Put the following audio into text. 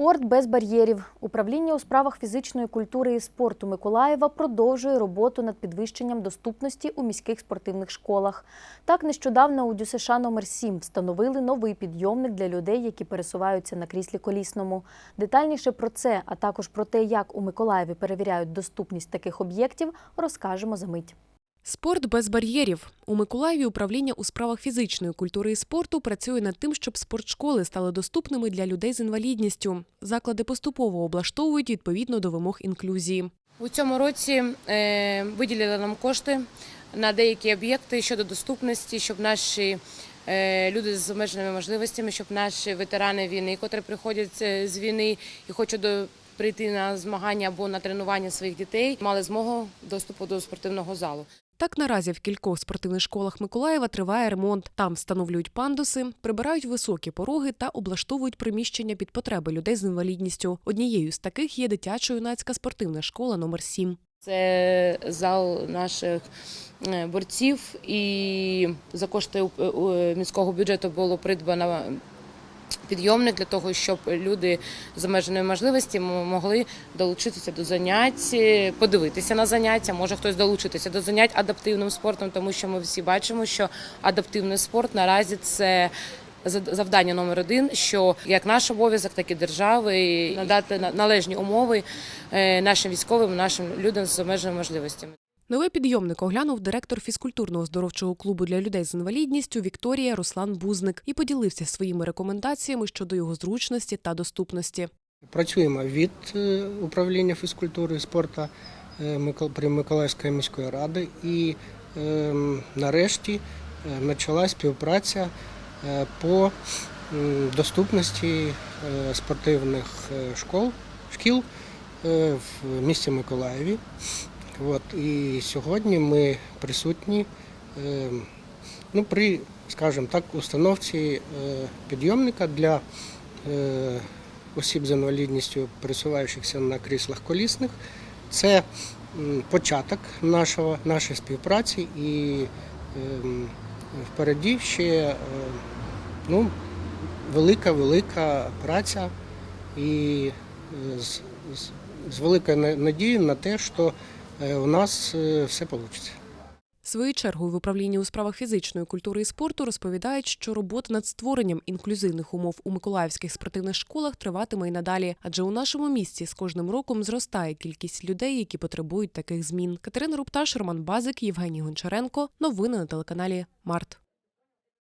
Спорт без бар'єрів. Управління у справах фізичної культури і спорту Миколаєва продовжує роботу над підвищенням доступності у міських спортивних школах. Так, нещодавно у ДЮСШ номер 7 встановили новий підйомник для людей, які пересуваються на кріслі колісному. Детальніше про це, а також про те, як у Миколаєві перевіряють доступність таких об'єктів, розкажемо за мить. Спорт без бар'єрів. У Миколаєві управління у справах фізичної культури і спорту працює над тим, щоб спортшколи стали доступними для людей з інвалідністю. Заклади поступово облаштовують відповідно до вимог інклюзії. У цьому році е, виділили нам кошти на деякі об'єкти щодо доступності, щоб наші е, люди з обмеженими можливостями, щоб наші ветерани війни, котрі приходять е, з війни і хочуть до прийти на змагання або на тренування своїх дітей, мали змогу доступу до спортивного залу. Так наразі в кількох спортивних школах Миколаєва триває ремонт. Там встановлюють пандуси, прибирають високі пороги та облаштовують приміщення під потреби людей з інвалідністю. Однією з таких є дитячо-юнацька спортивна школа номер 7 Це зал наших е, борців, і за кошти е, е, міського бюджету було придбано підйомник для того, щоб люди з обмеженою можливостями могли долучитися до занять, е, подивитися на заняття. Може хтось долучитися до занять адаптивним спортом, тому що ми всі бачимо, що адаптивний спорт наразі це. Завдання номер один, що як наш обов'язок, так і держави надати на- належні умови е, нашим військовим, нашим людям з обмеженими можливостями. Новий підйомник оглянув директор фізкультурно-оздоровчого клубу для людей з інвалідністю Вікторія Руслан Бузник і поділився своїми рекомендаціями щодо його зручності та доступності. Працюємо від е, управління фізкультури і спорту е, при Миколаївської міської ради і ем, нарешті е, почала співпраця по доступності спортивних школ, шкіл в місті Миколаєві. От, і сьогодні ми присутні е, ну, при, скажімо так, установці е, підйомника для е, осіб з інвалідністю, пересуваючихся на кріслах колісних. Це початок нашого, нашої співпраці і ем, впереді ще е, ну, велика, велика праця і е, з, з, з великою надією на те, що е, у нас е, все вийде. Свою чергу в управлінні у справах фізичної культури і спорту розповідають, що робота над створенням інклюзивних умов у миколаївських спортивних школах триватиме і надалі, адже у нашому місті з кожним роком зростає кількість людей, які потребують таких змін. Катерина Рупташ, Роман Базик, Євгеній Гончаренко. Новини на телеканалі Март.